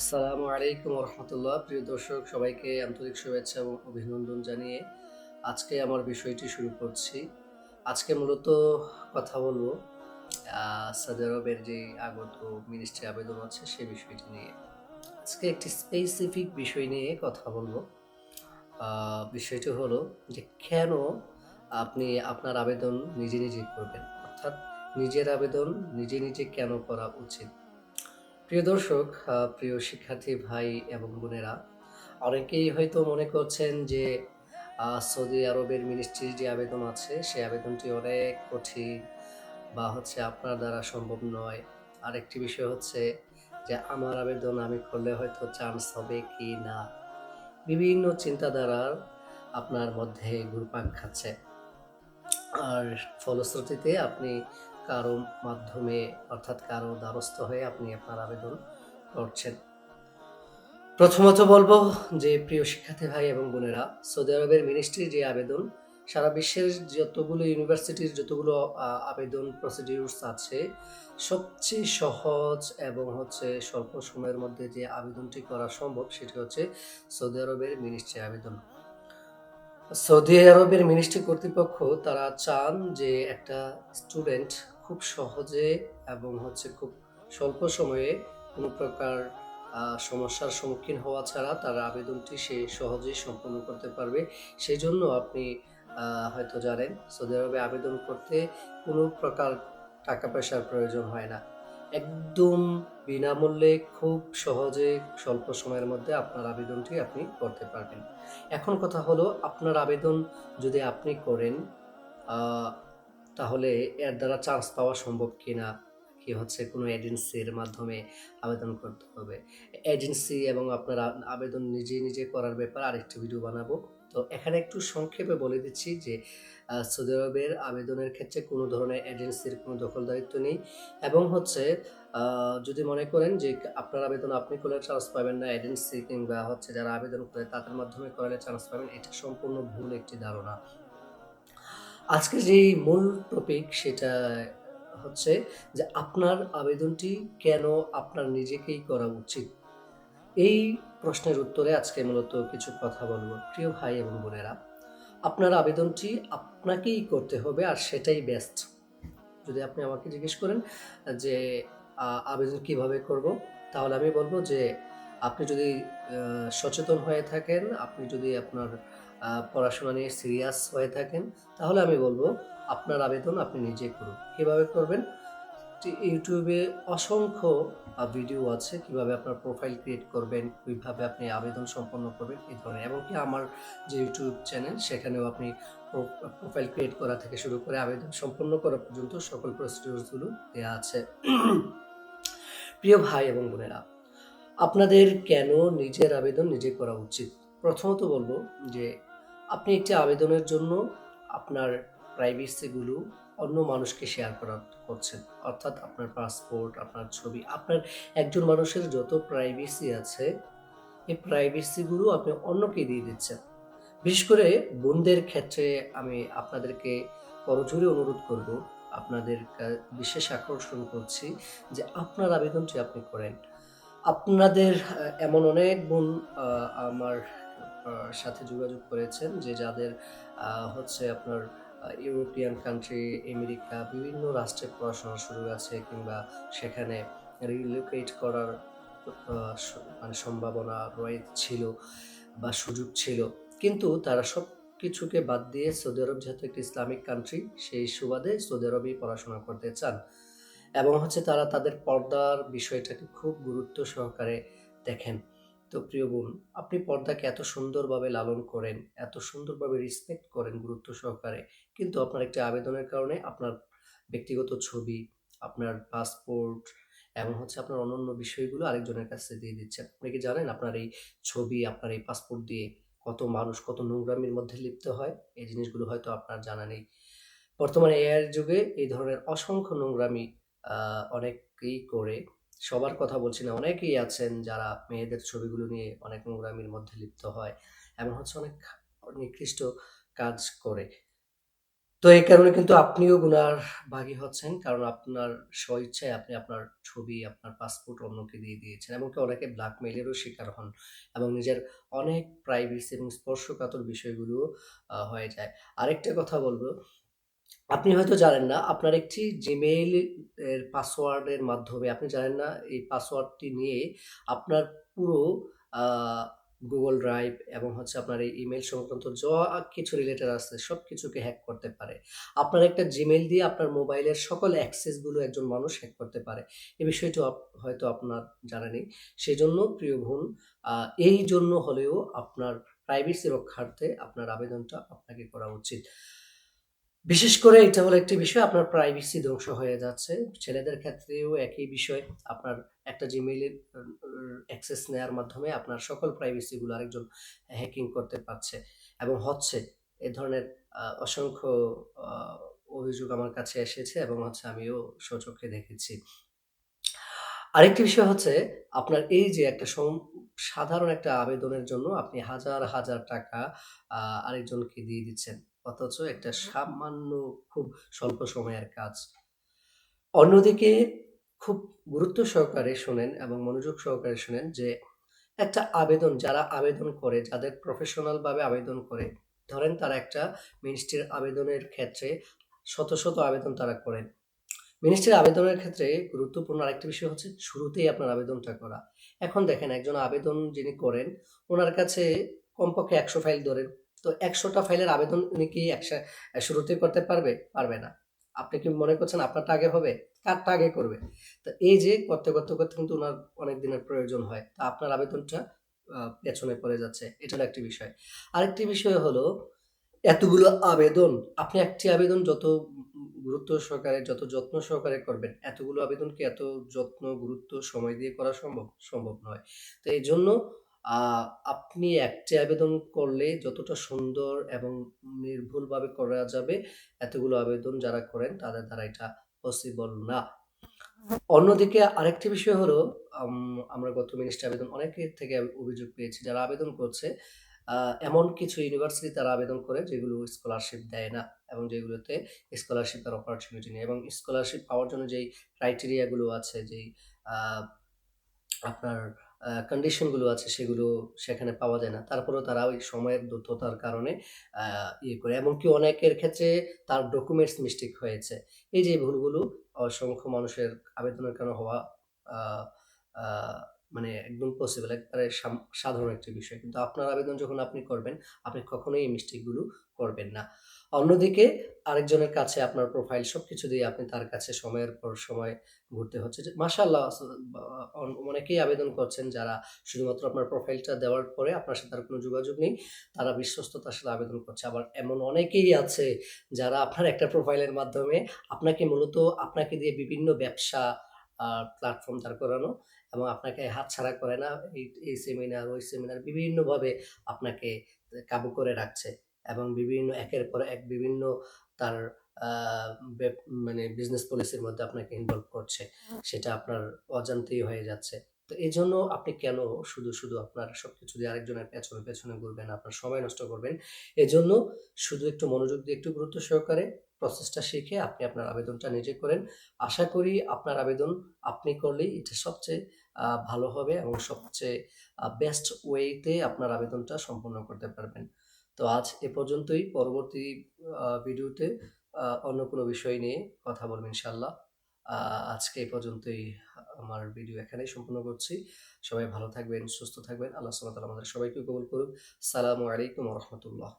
আসসালামু আলাইকুম রহমতুল্লাহ প্রিয় দর্শক, সবাইকে আন্তরিক শুভেচ্ছা এবং অভিনন্দন জানিয়ে আজকে আমার বিষয়টি শুরু করছি। আজকে মূলত কথা বলব সৌদি আরবের যে আগত মিনিস্ট্রি আবেদন আছে সেই বিষয়টি নিয়ে। আজকে একটি স্পেসিফিক বিষয় নিয়ে কথা বলব। বিষয়টি হলো যে কেন আপনি আপনার আবেদন নিজে নিজে করবেন? অর্থাৎ নিজের আবেদন নিজে নিজে কেন করা উচিত? প্রিয় দর্শক প্রিয় শিক্ষার্থী ভাই এবং বোনেরা, অনেকেই হয়তো মনে করছেন যে সৌদি আরবের মিনিস্ট্রির যে আবেদন আছে, সেই আবেদনটি অনেক কঠিন বা হচ্ছে আপনার দ্বারা সম্ভব নয়। আরেকটি বিষয় হচ্ছে যে, আমার আবেদন আমি করলে হয়তো চান্স হবে কি না? বিভিন্ন চিন্তাধারার আপনার মধ্যে ঘুরপাক খাচ্ছে। আর ফলশ্রুতিতে আপনি কারও মাধ্যমে অর্থাৎ কারও দ্বারস্থ হয়ে আপনি আপনার আবেদন করছেন। প্রথমত বলব যে প্রিয় শিক্ষার্থী ভাই এবং বোনেরা, সৌদি আরবের মিনিস্ট্রির যে আবেদন, সারা বিশ্বের যতগুলো ইউনিভার্সিটির যতগুলো আবেদন প্রসিডিউরস আছে, সবচেয়ে সহজ এবং হচ্ছে স্বল্প সময়ের মধ্যে যে আবেদনটি করা সম্ভব সেটি হচ্ছে সৌদি আরবের মিনিস্ট্রি আবেদন। সৌদি আরবের মিনিস্ট্রি কর্তৃপক্ষ তারা চান যে একটা স্টুডেন্ট খুব সহজে এবং হচ্ছে খুব স্বল্প সময়ে কোনো প্রকার সমস্যার সম্মুখীন হওয়া ছাড়া তার আবেদনটি সে সহজেই সম্পন্ন করতে পারবে। সেই জন্য আপনি হয়তো জানেন, সৌদি আরবে আবেদন করতে কোনো প্রকার টাকা পয়সার প্রয়োজন হয় না। একদম বিনামূল্যে খুব সহজে স্বল্প সময়ের মধ্যে আপনার আবেদনটি আপনি করতে পারবেন। এখন কথা হলো, আপনার আবেদন যদি আপনি করেন তাহলে এর দ্বারা চান্স পাওয়া সম্ভব কিনা? কি হচ্ছে? কোনো এজেন্সির মাধ্যমে আবেদন করতে হবে। এজেন্সি এবং আপনার আবেদন নিজে নিজে করার ব্যাপারে আরেকটি ভিডিও বানাবো। তো এখানে একটু সংক্ষেপে বলে দিচ্ছি যে সৌদি আরবের আবেদনের ক্ষেত্রে কোনো ধরনের এজেন্সির কোনো দখলদারিত্ব নেই এবং হচ্ছে যদি মনে করেন যে আপনার আবেদন আপনি করলে চান্স পাবেন না এজেন্সি কিংবা হচ্ছে যারা আবেদন করে তাদের মাধ্যমে করালে চান্স পাবেন, এটা সম্পূর্ণ ভুল একটি ধারণা। আজকে যে মূল টপিক সেটা হচ্ছে যে আপনার আবেদনটি কেন আপনার নিজেকেই করা উচিত? এই প্রশ্নের উত্তরে আজকে মূলত কিছু কথা বলব, প্রিয় ভাই এবং বোনেরা। আপনার আবেদনটি আপনাকেই করতে হবে আর সেটাই বেস্ট যদি আপনি আমাকে জিজ্ঞেস করেন যে আবেদন কীভাবে করব, তাহলে আমি বলব যে, আপনি যদি সচেতন হয়ে থাকেন, আপনি যদি আপনার পড়াশোনা নিয়ে সিরিয়াস হয়ে থাকেন, তাহলে আমি বলব আপনার আবেদন আপনি নিজে করুন। কীভাবে করবেন? ইউটিউবে অসংখ্য ভিডিও আছে, কীভাবে আপনার প্রোফাইল ক্রিয়েট করবেন, কীভাবে আপনি আবেদন সম্পন্ন করবেন, এই ধরনের। এমনকি আমার যে ইউটিউব চ্যানেল সেখানেও আপনি প্রোফাইল ক্রিয়েট করা থেকে শুরু করে আবেদন সম্পন্ন করা পর্যন্ত সকল প্রসিডিউরগুলো দেওয়া আছে। প্রিয় ভাই এবং বোনেরা, আপনাদের কেন নিজের আবেদন নিজে করা উচিত? প্রথমত বলব যে আপনি একটি আবেদনের জন্য আপনার প্রাইভেসিগুলো অন্য মানুষকে শেয়ার করা করছেন। অর্থাৎ আপনার পাসপোর্ট আপনার ছবি, আপনার একজন মানুষের যত প্রাইভেসি আছে, এই প্রাইভেসিগুলো আপনি অন্যকে দিয়ে দিচ্ছেন। বিশেষ করে বোনদের ক্ষেত্রে আমি আপনাদেরকে করজোরে অনুরোধ করব, আপনাদের বিশেষ আকর্ষণ করছি যে আপনার আবেদনটি আপনি করেন। আপনাদের এমন অনেক বোন আমার সাথে যোগাযোগ করেছেন যে যাদের হচ্ছে আপনার ইউরোপিয়ান কান্ট্রি আমেরিকা, বিভিন্ন রাষ্ট্রে পড়াশোনার সুযোগ আছে কিংবা সেখানে রিলোকেট করার মানে সম্ভাবনা রয়েছিল বা সুযোগ ছিল। কিন্তু তারা সব কিছুকে বাদ দিয়ে সৌদি আরব যেহেতু একটি ইসলামিক কান্ট্রি সেই সুবাদে সৌদি আরবেই পড়াশোনা করতে চান। এবং হচ্ছে তারা তাদের পর্দার বিষয়টাকে খুব গুরুত্ব সহকারে দেখেন। তো প্রিয় বোন, আপনি পর্দাকে এত সুন্দরভাবে লালন করেন, এত সুন্দরভাবে রেসপেক্ট করেন গুরুত্ব সহকারে। কিন্তু আপনার একটি আবেদনের কারণে আপনার ব্যক্তিগত ছবি, আপনার পাসপোর্ট এবং হচ্ছে আপনার অন্যান্য বিষয়গুলো আরেকজনের কাছে দিয়ে দিচ্ছেন। আপনি কি জানেন আপনার এই ছবি, আপনার এই পাসপোর্ট দিয়ে কত মানুষ, কত নোংরামির মধ্যে লিপ্ত হয়? এই জিনিসগুলো হয়তো আপনার জানা নেই। বর্তমানে এআইয়ের যুগে এই ধরনের অসংখ্য নোংরামি অনেকেই করে। সবার কথা বলছি না। অনেকেই আছেন যারা মেয়েদের ছবিগুলো নিয়ে অনেক নোংরামির মধ্যে লিপ্ত হয় এবং হচ্ছে অনেক নিকৃষ্ট কাজ করে। তো এই কারণে কিন্তু আপনিও গুনার ভাগী হচ্ছেন, কারণ আপনার স্বইচ্ছায় আপনি আপনার ছবি, আপনার পাসপোর্ট অন্যকে দিয়ে দিয়েছেন এমনকি অনেকে ব্ল্যাকমেইলেরও শিকার হন এবং নিজের অনেক প্রাইভেসি এবং স্পর্শকাতর বিষয়গুলো হয়ে যায়। আরেকটা কথা বলব আপনি হয়তো জানেন না, আপনার একটি জিমেইল এর পাসওয়ার্ডের মাধ্যমে, আপনি জানেন না, এই পাসওয়ার্ডটি নিয়ে আপনার পুরো গুগল ড্রাইভ এবং হচ্ছে আপনার এই ইমেল সংক্রান্ত যা কিছু রিলেটেড আছে সব কিছুকে হ্যাক করতে পারে। আপনার একটা জিমেইল দিয়ে আপনার মোবাইলের সকল অ্যাক্সেসগুলো একজন মানুষ হ্যাক করতে পারে। এই বিষয়টি হয়তো আপনার জানা নেই। সেই জন্য প্রিয় বোন এই জন্য হলেও আপনার প্রাইভেসি রক্ষার্থে আপনার আবেদনটা আপনাকে করা উচিত। বিশেষ করে এটা হলো একটি বিষয়, আপনার প্রাইভেসি ধ্বংস হয়ে যাচ্ছে। ছেলেদের ক্ষেত্রেও একই বিষয়, আপনার একটা জিমেইলের অ্যাক্সেস নেওয়ার মাধ্যমে আপনার সকল প্রাইভেসিগুলো আরেকজন হ্যাকিং করতে পারছে। এবং হচ্ছে, এ ধরনের অসংখ্য অভিযোগ আমার কাছে এসেছে এবং হচ্ছে আমিও সচক্ষে দেখেছি। আরেকটি বিষয় হচ্ছে, আপনার এই যে একটা সাধারণ একটা আবেদনের জন্য আপনি হাজার হাজার টাকা আরেকজনকে দিয়ে দিচ্ছেন। অথচ একটা সামান্য খুব স্বল্প সময়ের কাজ। অন্যদিকে খুব গুরুত্ব সহকারে শোনেন এবং মনোযোগ সহকারে শোনেন যে একটা আবেদন যারা আবেদন করে যাদের প্রফেশনাল ভাবে আবেদন করে ধরেন তারা একটা মিনিস্ট্রির আবেদনের ক্ষেত্রে শত শত আবেদন তারা করেন। মিনিস্ট্রির আবেদনের ক্ষেত্রে গুরুত্বপূর্ণ আরেকটা বিষয় হচ্ছে শুরুতেই আপনার আবেদনটা করা। এখন দেখেন একজন আবেদন যিনি করেন ওনার কাছে কমপক্ষে একশো ফাইল ধরেন। তো একশোটা ফাইলের আবেদন উনি কি একসা শুরুতেই করতে পারবে? পারবে না। আপনি কি মনে করছেন আপনারটা আগে হবে? কারটা আগে করবে। তো এই যে করতে করতে করতে কিন্তু ওনার অনেক দিনের প্রয়োজন হয়। তা আপনার আবেদনটা পেছনে পড়ে যাচ্ছে। এটা একটি বিষয়। আরেকটি বিষয় হলো, এতগুলো আবেদন, আপনি একটি আবেদন যত গুরুত্ব সহকারে, যত যত্ন সহকারে করবেন, এতগুলো আবেদন কি এত যত্ন, গুরুত্ব, সময় দিয়ে করা সম্ভব? সম্ভব নয়। তো এই জন্য আপনি একটি আবেদন করলে যতটা সুন্দর এবং নির্ভুলভাবে করা যাবে, এতগুলো আবেদন যারা করেন তাদের দ্বারা এটা পসিবল না। অন্যদিকে আরেকটি বিষয় হলো আমরা গত মিনিস্টার আবেদন অনেকের থেকে অভিযোগ পেয়েছি যারা আবেদন করছে এমন কিছু ইউনিভার্সিটি তারা আবেদন করে যেগুলো স্কলারশিপ দেয় না এবং যেগুলোতে স্কলারশিপ তার অপরচুনিটি নেই এবং স্কলারশিপ পাওয়ার জন্য যেই ক্রাইটেরিয়াগুলো আছে, যেই আপনার কন্ডিশনগুলো আছে সেগুলো সেখানে পাওয়া যায় না। তারপরেও তারা ওই সময়ের দ্রুততার কারণে ইয়ে করে। এমনকি অনেকের ক্ষেত্রে তার ডকুমেন্টস মিস্টেক হয়েছে। এই যে ভুলগুলো অসংখ্য মানুষের আবেদনের কারণে হওয়া মানে একদম পসিবল একবারে সাধারণ একটি বিষয়। কিন্তু আপনার আবেদন যখন আপনি করবেন, আপনি কখনোই এই মিস্টেকগুলো করবেন না। অন্যদিকে আরেকজনের কাছে আপনার প্রোফাইল সব কিছু দিয়ে আপনি তার কাছে সময়ের পর সময় ঘুরতে হচ্ছে। যে মাশাল্লাহ অনেকেই আবেদন করছেন যারা শুধুমাত্র আপনার প্রোফাইলটা দেওয়ার পরে আপনার সাথে আর কোনো যোগাযোগ নেই, তারা বিশ্বস্ততার সাথে আবেদন করছে। আবার এমন অনেকেই আছে যারা আপনার একটা প্রোফাইলের মাধ্যমে আপনাকে মূলত আপনাকে দিয়ে বিভিন্ন ব্যবসা প্ল্যাটফর্ম দাঁড় করানো এবং আপনাকে হাতছাড়া করে না, এই সেমিনার ওই সেমিনার বিভিন্নভাবে আপনাকে কাবু করে রাখছে। এবং বিভিন্ন একের পর এক বিভিন্ন তার মানে বিজনেস পলিসির মধ্যে আপনাকে ইনভলভ করছে। সেটা আপনার অজান্তেই হয়ে যাচ্ছে। তো এই জন্য আপনি কেন শুধু শুধু আপনার সবকিছু দিয়ে আরেকজনের পেছনে পেছনে ঘুরবেন, আপনার সময় নষ্ট করবেন? এজন্য শুধু একটু মনোযোগ দিয়ে একটু গুরুত্ব সহকারে প্রসেসটা শিখে আপনি আপনার আবেদনটা নিজে করেন। আশা করি আপনার আবেদন আপনি করলেই এটা সবচেয়ে ভালো হবে এবং সবচেয়ে বেস্ট ওয়েতে আপনার আবেদনটা সম্পন্ন করতে পারবেন। তো আজ এ পর্যন্তই। পরবর্তী ভিডিওতে অন্য কোনো বিষয় নিয়ে কথা বলব ইনশাল্লাহ আজকে এ পর্যন্তই আমার ভিডিও এখানেই সম্পূর্ণ করছি। সবাই ভালো থাকবেন, সুস্থ থাকবেন। আল্লাহ সাল্লাহ আমাদের সবাইকে কবুল করুক। সালামু আলাইকুম রহমতুল্লাহ।